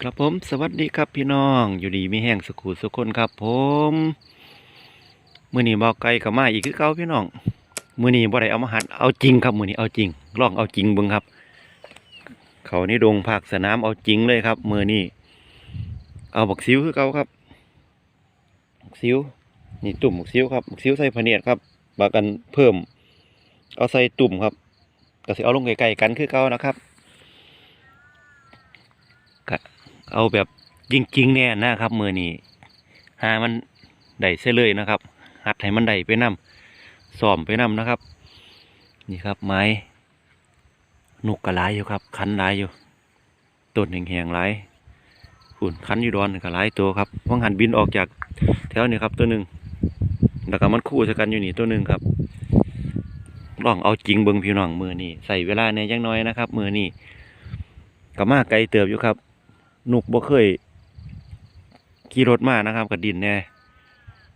ครับผมสวัสดีครับพี่น้องอยู่ดีมีแห้งสุขุสุคนครับ ผมมือนี้บอกไก่กับมาอีกคือเก่าพี่น้องมือนี้บ่ได้เอามาหัดเอาจริงครับมือนี้เอาจริงลองเอาจริงบิ่งครับ เขานี่ดงภาคสนามเอาจริงเลยครับมือนี้เอาบักซิวคือเก่าครับบักซิวนี่ตุ่มบักซิวครับบักซิวใส่พเนียดครับบากันเพิ่ม เอาใส่ตุ่มครับก็สิเอาลงไกลๆกันคือเก่านะครับ เอาแบบจริงๆเนี่ยนะครับมือนี้หามันได้เสยเลยนะครับ หัดให้มันได้ไปนำซ้อมไปนำนะครับ นี่ครับ ไม้นุกกระลยอยู่ครับ คันหลยอยู่ต้นแห้งๆหลายฝุ่นคันอยู่ดอนก็หลตัวครับว่างหันบินออกจากแถวนี้ครับตัวหนึ่งแล้วก็มันคู่กันอยู่นี่ตัวหนึ่งครับลองเอาจริงเบิ่งพี่น้องมือนี่ใส่เวลาในยังน้อยนะครับ มือนี่ก็มาไกลเติบอยู่ครับ นุกบ่เคยขี่รถมานะครับกับดินแน่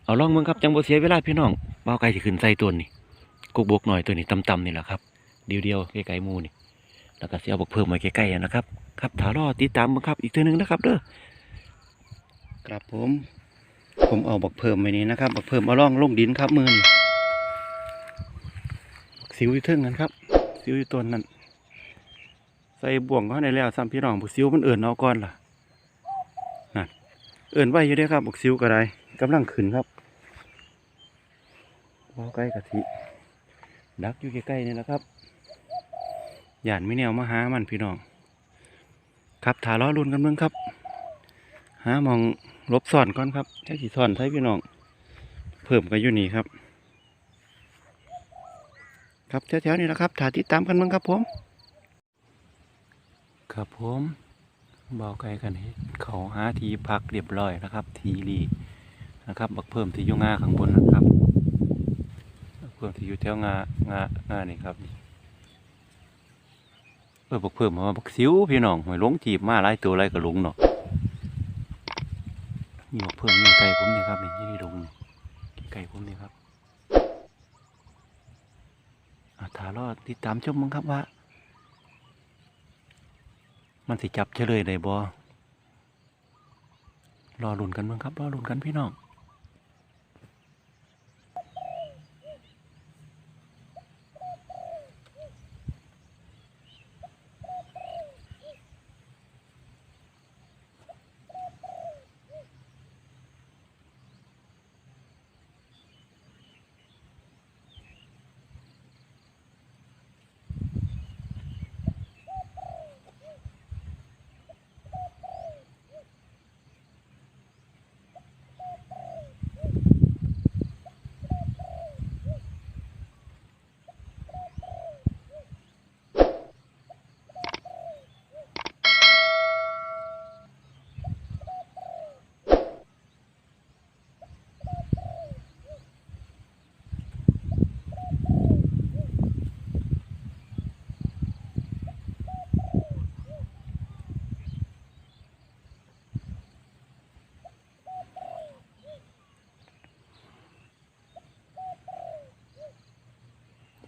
เอาล่องเมืองครับจังบ่เสียเวลาพี่น้องเบาไก่สิขึ้นใส่ตัวนี่กุกบกหน่อยตัวนี้ต่ำๆนี่แหละครับเดียวๆใกล้ๆมูนี่แล้วก็เสียบกเพิ่มมาใกล้ๆนะครับ ครับถารอติดตามมึงครับ อีกตัวหนึ่งนะครับเด้อครับผม ผมเอาบักเพิ่มไปนี้นะครับบักเพิ่มเอาล่องลงดินครับมือนี่สิวอยู่เทึ่งนั้นครับ สิวอยู่ต้นนั้น ใส่บ่วงเขาในแล้วซ้ำพี่น้องบุกซิวมันเอื่นเอาก่อนล่ะนั่นเอื่นไว้อยู่เด้ครับบุกซิวก็ได้กำลังขึ้นครับว่าใกล้กะทิดักอยู่ใกล้ๆนี่แหละครับหยานไม่แนวมาหามันพี่น้อง ครับถาล้อรุนกันเมืองครับ หามองลบซ่อนก่อนครับใช้สีซ่อนใช้พี่น้อง เพิ่มกันอยู่นี่ครับ ครับแถวๆนี้แหละครับถาติดตามกันเมืองครับผม ครับผมเบาไกลกันให้เขาหาทีพักเรียบร้อยนะครับ ทีรีนะครับบักเพิ่มที่ยู่งาข้างบนนะครับบักเพิ่มที่อยู่แถวงางางานี่ครับเออบักเพิ่มมาบักสิวพี่น้องหอยหลงจีบมาหลายตัวหลายกระหลงเนาะนี่บักเพิ่มนี่ไก่ผมนี่ครับนี่ที่ลงไก่ผมนี่ครับอะถารอดติดตามชมมั้งครับว่า มันสิจับเฉลยได้บ่รอลุ้นกันมั่งครับ รอลุ้นกันพี่น้อง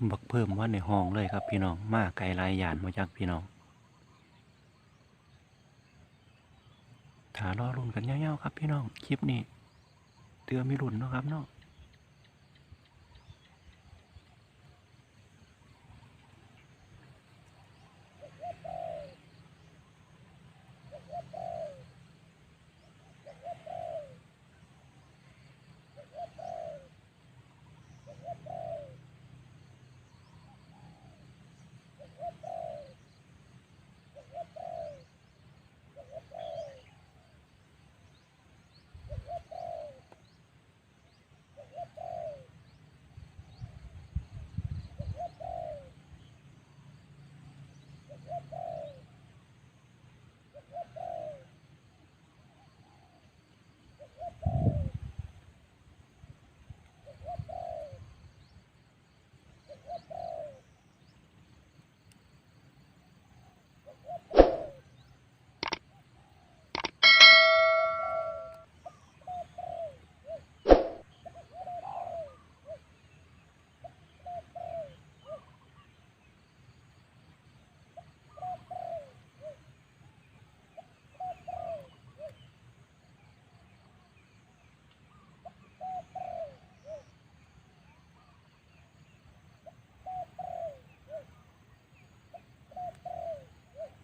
บักเพิ่มว่าในห้องเลยครับ พี่น้องมาไกลลายยานมาจากพี่น้องถ้ารอรุ่นกันเงี้ยวๆครับพี่น้องคลิปนี้เตือมีรุ่นเนาะครับเนาะ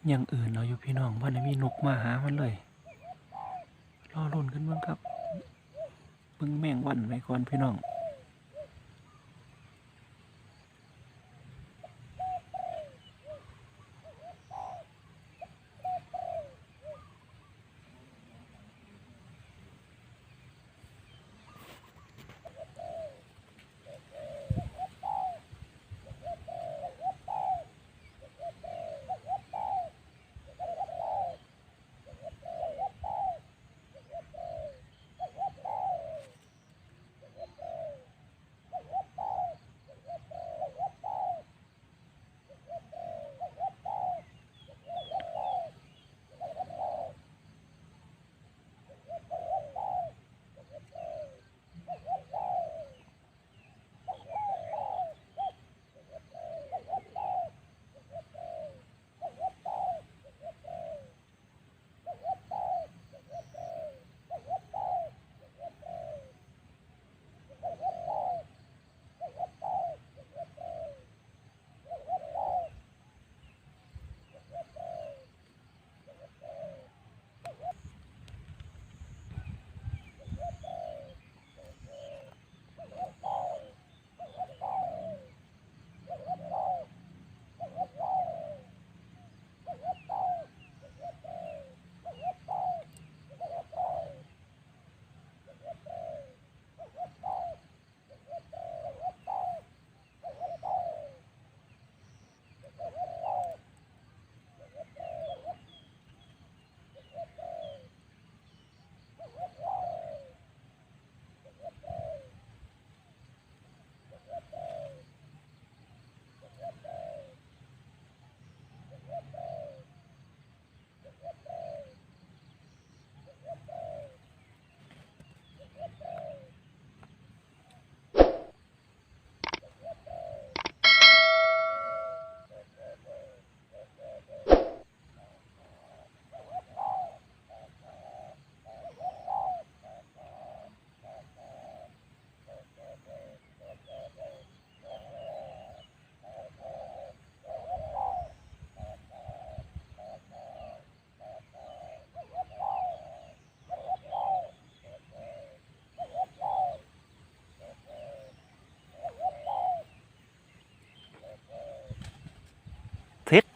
อย่างอื่นเนาอยู่พี่น้องว่าในมีนกมาหามันเลยรอรุ่นกันบ้างครับเบิ่งแมงวันไว้ก่อนพี่น้อง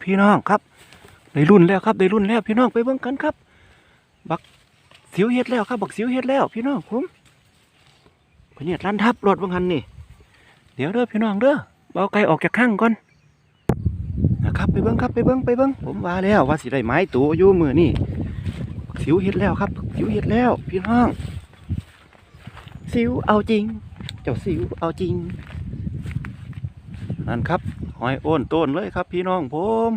พี่น้องครับได้รุ่นแล้วครับได้รุ่นแล้วพี่น้องไปเบิ่งกันครับ บักสิวเฮ็ดแล้วครับบักสิวเฮ็ดแล้ว พี่น้องผมพเนี่ยลั่นทับรถบังหันนี่ เดี๋ยวเด้อพี่น้องเด้อเอาไก่ออกจากข้างก่อนนะครับไปเบิ่งครับไปเบิ่งไปเบิ่งผมว่าแล้วว่าสิได้ไม้ตัวอยู่มือนี่สิวเฮ็ดแล้วครับ สิวเฮ็ดแล้ว พี่น้อง สิวเอาจริง เจ้าสิวเอาจริงนั่นครับ หอยโอนต้นเลยครับพี่น้องผม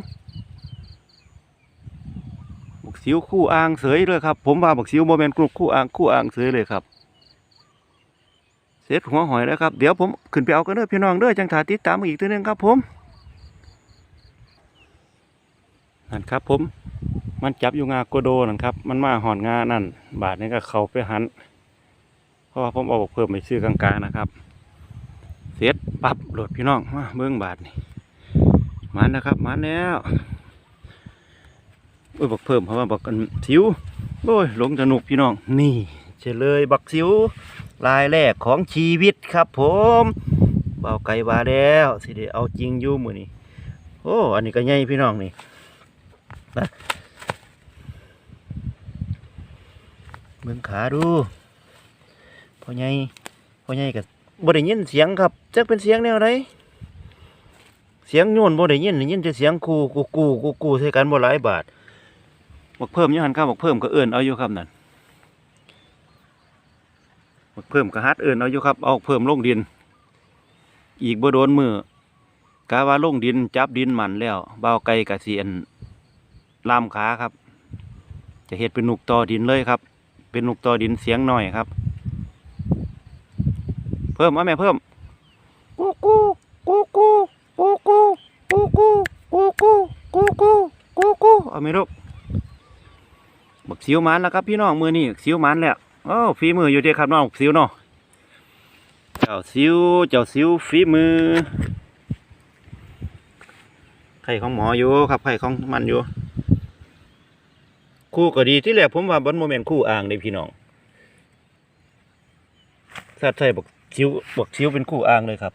บักสิวคู่อ่างเสยเลยครับ ผมว่าบักสิวโมเมนต์กรุ๊ปคู่อ่างคู่อ่างเสยเลยครับเสร็จหัวหอยแล้วครับเดี๋ยวผมขึ้นไปเอากันเด้อพี่น้องเด้อจังถาติดตามมาอีกทีหนึงครับผมนั่นครับผมมันจับอยู่งาโกโดนั่นครับ มันมาหอนงานั่น บาทนี้ก็เขาไปหันเพราะว่าผมเอาบกเพิ่มไปซื้อกลางๆนะครับ เสร็จปรับโหลดพี่น้องมาเบื้องบาทนี่ มานะครับมาแล้วโอ้ยบักเพิ่มเพราะว่าบักกันสิวโอ้ยหลงสนุกพี่น้องนี่เฉลยบักสิวลายแรกของชีวิตครับ ผมเบาไก่บาแล้วสิได้เอาจริงยู่มือนี่โอ้อันนี้ก็ใหญ่พี่น้องนี่นะเบื้องขาดูพ่อใหญ่พ่อใหญ่กับบ่ได้ยินเสียงครับจักเป็นเสียงแนวใด เสียงโยนบ่ได้ยินได้ยินแต่เสียงกูกูกูกูกูใส่กันบ่หลายบาทบักเพิ่มยู่หั่นครับบักเพิ่มก็เอิ้นเอาอยู่ครับนั่นบักเพิ่มก็ฮัดเอิ้นเอาอยู่ครับเอาเพิ่มลงดิน อีกบ่โดนมือกะว่าลงดินจับดินมันแล้วเบาไก่กะสิอันลามขาครับ จะเฮ็ดเป็นนุกต่อดินเลยครับ เป็นนุกต่อดินเสียงหน้อยครับ เพิ่มมาแม่เพิ่มกูกูกูกู กูกูกูกูกูกูกูกูกูกูเอาไหม่ลูกบักสิวมันแล้วครับพี่น้องมือนี่สิวมันแล้วโอ้ฝีมืออยู่เดีครับน้องบักสิวเนาะเจ้าสิวเจ้าสิวฝีมือไข่ของหมออยู่ครับไข่ของมันอยู่ คู่ก็ดีที่แรกผมว่าบนโมเมนต์คู่อ่างเลยพี่น้องสัตว์ใส่บอกชิวบอกชิวเป็นคู่อ่างเลยครับ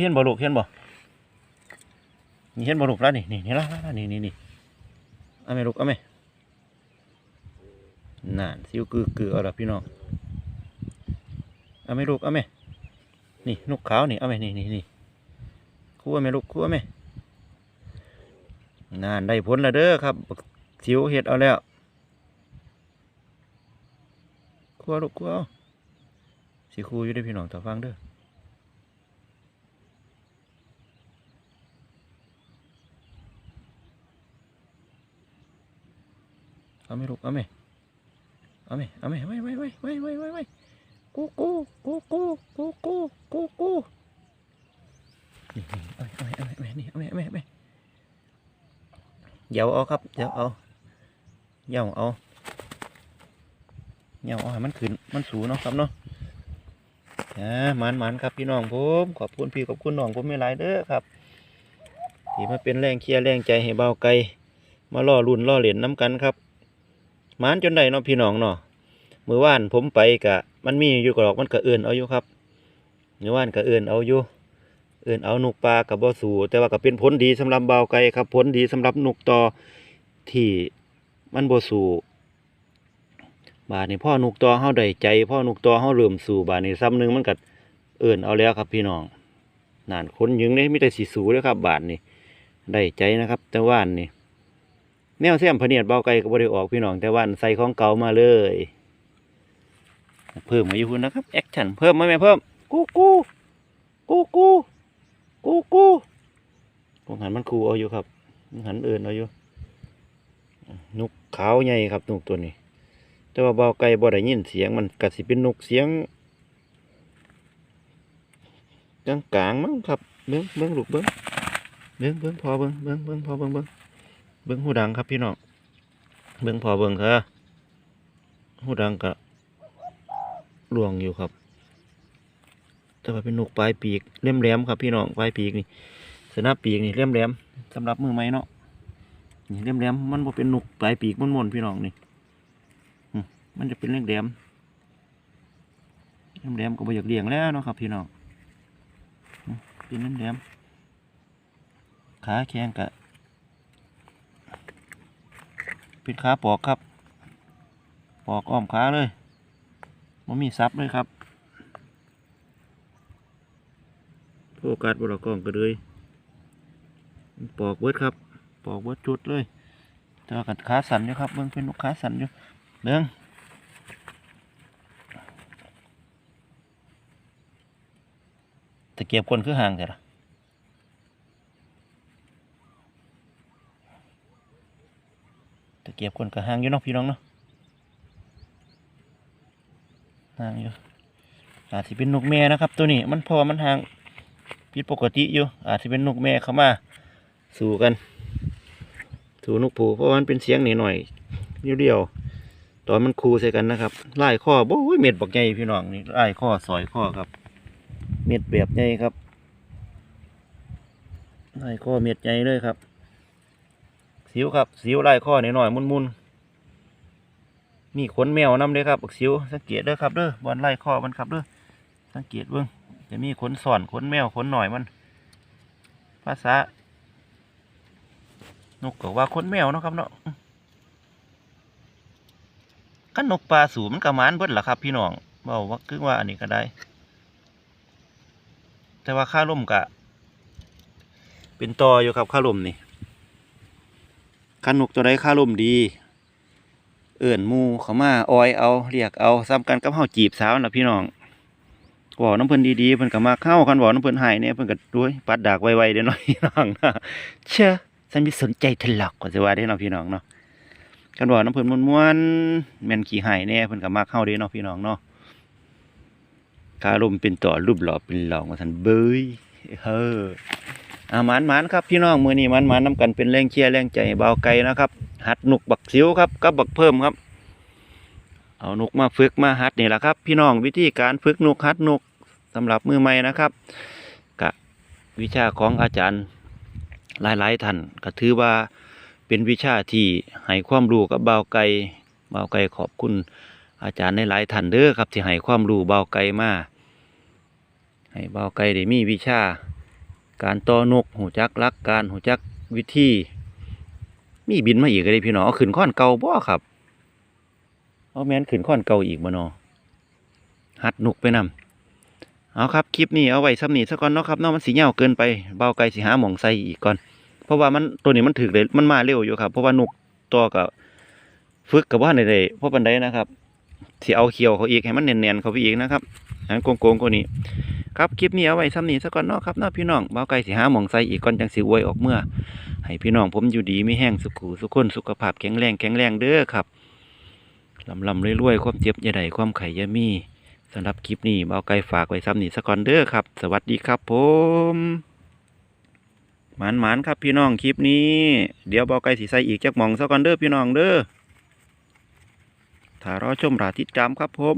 เห็นบ่ลูกเห็นบ่ นี่เห็นบ่ลูกแล้วนี่นี่นี่ละละนี่นี่นี่เอาไหมลูกเอาไหมนั่นซิวกือกือเอาละพี่น้องเอาไหมลูกเอาไหมนี่นกขาวนี่เอาไหมนี่นี่นี่คู่เอาไหมลูกคู่เอาไหมนั่นได้ผลแล้วเด้อครับซิวเห็ดเอาแล้วคู่เอาลูกคู่เอาสิคู่อยู่ได้พี่น้องต่อฟังเด้อ เอาไหม่ลูกเอาไหมเอาไหมเอาไหมไม่ไม่ไม่ไม่ไม่ไม่ไม่กูกูกูกูกูกูกูกูนี่นี่เอาไหมเอาไหมเอาไหมนี่เอาไหมเอาไหมเอาไหมเดี๋ยวเอาครับเดี๋ยวเอาเดี๋ยวเอาเดี๋ยวเอาให้มันขึ้นมันสูงเนาะครับเนาะอ่ามันมันครับพี่น้องผมขอบคุณพี่ขอบคุณน้องผมไม่หลายเด้อครับที่มาเป็นแรงเชียร์แรงใจให้เบาไกลมาล่อรุ่นล่อเหรียญน้ำกันครับ มานจนได้เนาะพี่น้องเนาะมือว่านผมไปกะ มันมีอยู่กรอกมันก็เอื่นเอาอยู่ครับมือว่านก็เอื่นเอาอยู่เอื่นเอานุกปลากับบ่สูแต่ว่าก็เป็นผลดีสำหรับเบาไก่ครับผลดีสำหรับนุกต่อที่มันบ่สูบาดนี้พ่อนุกต่อเฮาได้ใจพ่อนุกต่อเฮาเริ่มสู่บาดนี้ซ้ำหนึ่งมันก็เอื่นเอาแล้วครับพี่น้องนั่นคนยิงเนี่ยมีแต่สีสูเลยครับ บาดนี้ได้ใจนะครับ แต่ว่านนี่ แนวเสียมพเนียดเบาไกลก็บ่ได้ออกพี่น้องแต่ว่านใส่ของเก่ามาเลย เพิ่มมาอยู่พุ่นนะครับแอคชั่นเพิ่มมาไหมเพิ่มกูกูกูกูกูกูผมหันมันคูเอาอยู่ครับมันหันเอื่นเอาอยู่นกขาวใหญ่ครับนกตัวนี้ แต่ว่าเบาไกลบ่ได้ยินเสียงมันกัสิเป็นนกเสียงกลางกลางๆมั้งครับเบิ้งเบิ้งลูกเบิ้งเบิ้งเบิ้งพอเบิ้งเบิ้งเบิ้งพอเบิ้งเบิ้ง เบิ้งหูดังครับพี่น้องเบิ้งพอเบิ้งค่ะหูดังกะหลวงอยู่ครับ แต่ว่าเป็นนกปลายปีกเล่มแหลมครับพี่น้องปลายปีกนี่สนับปีกนี่เล่มแหลมสำหรับมือไม้เนาะนี่เล่มแหลมมันบ่เป็นนกปลายปีกมันมนๆพี่น้องนี่มันจะเป็นเล่มแหลมเล่มแหลมก็บ่อยากเลี้ยงแล้วเนาะครับพี่น้องเป็นเล่มแหลมขาแข็งกะ เป็นขาปอกครับ ปอกอ้อมขาเลยมันมีซับเลยครับโฟกัสบนกล้องก็เลยปอกเบิดครับ ปอกเบิดจุดเลยแต่ว่ากัดขาสั่นอยู่ครับเบิ่งเป็นลูกขาสั่นอยู่เบิ่งตะเกียบคนคือห่างแต่ละตะเกียบคนกับหางอยู่เนาะพี่น้องเนาะห่างอยู่อาจจะเป็นนกแม่นะครับ ตัวนี้มันพอมันห่างผิดปกติอยู่ อาจจะเป็นนกแม่เข้ามาสู่กัน สู่นกผูเพราะว่ามันเป็นเสียงหนิดหน่อยเดียวๆตอนมันคูใส่กันนะครับไล่ข้อโอ้ยเม็ดบักใหญ่พี่น้องนี่ไล่ข้อสอยข้อครับ เม็ดแบบใหญ่ครับไล่ข้อเม็ดใหญ่เลยครับ สิวครับสิวไลายข้อหน่อยๆมุนๆมีขนแมวน้ำเด้อครับบักสิวสังเกตเด้อครับเด้อบอลไล่ข้อมันครับเด้อสังเกตเบิ่งจะมีขนสอนขนแมวขนหน่อยมัน ภาษานกก็ว่าขนแมวเนาะครับเนาะกันนกปลาสูมันกระมานเบิดล่ะครับ พี่น้องเบาว่าคือว่าอันนี้ก็ได้ แต่ว่าค่าล่มกะ เป็นตออยู่ครับค่าล่มนี่ ขันนกตัวใดค่าลมดี เอิ่นมูเขามาออยเอาเรียกเอาซ้ำกันกับเฮาจีบสาวนะพี่น้องบอกน้ำเพิ่นดีๆเพิ่นก็มาเข้าคันบอกน้ำเพิ่นหายเนี่ยเพิ่นก็ด้วยปัดดากไวๆเด้อเนาะพี่น้องนะเชื่อฉันมีสนใจทะเลาะก็สิว่าเด้อเนาะพี่น้องเนาะคันบอกน้ำเพิ่นม่วนๆแม่นขี้ใหายเนี่ยเพิ่นก็มาเข้าเด้เนาะพี่น้องเนาะคาลมเป็นต่อรูปหล่อเป็นหล่องว่าซั่นเบยเฮ้อ อาหมานหมานครับพี่น้องมือนี้หมันหมานนำกันเป็นแรงเชียร์แรงใจเบาไก่นะครับ หัดหนุกบักสิวครับกับบักเพิ่มครับ เอาหนุกมาฝึกมาหัดนี่แหละครับ พี่น้องวิธีการฝึกหนุกหัดหนุกสำหรับมือใหม่นะครับกะวิชาของอาจารย์หลายๆท่านก็ถือว่าเป็นวิชาที่ให้ความรู้กับเบาไก่บ่าไก่ขอบคุณอาจารย์ในหลายท่านเด้อครับที่ให้ความรู้เบาไก่มาให้เบาไก่ได้มีวิชา การต่อนกหูจักลักการหูจักวิธี มีบินมาอีกเลยพี่น้องเอาขึ้นข้อนเก่าบ่ครับเอาแมนขึ้นข้อนเก่าอีกบ่นอหัดนกไปนำเอาครับคลิปนี้เอาไว้ซ้ำนี้ซะก่อนเนาะครับเนาะมันสีเหย้าเกินไปเบาไกลสิหาหมองใส่อีกก่อน เพราะว่ามันตัวนี้มันถึกเลยมันมาเร็วอยู่ครับ เพราะว่านกตัวกับฝึกกับว่าในใดเพราะปันไดนะครับสิเอาเขียวเขาอีกให้มันเนียนๆเขาไปอีกนะครับ ให้มันโกงๆกว่านี้ครับคลิปนี้เอาไว้ซ้ำนี้ซะก่อนเนาะครับเนาะพี่น้องเบาไก่สิหาหมองใสอีกก่อนจังสิอวยออกเมื่อ ให้พี่น้องผมอยู่ดีไม่แห้งสุขุสุขคนสุขภาพแข็งแรงแข็งแรงเด้อครับลำลำรวยๆความเจ็บยาใดความไข่ยามีสำหรับคลิปนี้เบาไก่ฝากไว้ซ้ำนี้ซะก่อนเด้อครับ สวัสดีครับผมหมานหมานครับพี่น้องคลิปนี้ เดี๋ยวเบาไก่สิใสอีกจักหมองซะก่อนเด้อพี่น้องเด้อถ้ารอชมราติดจามครับผม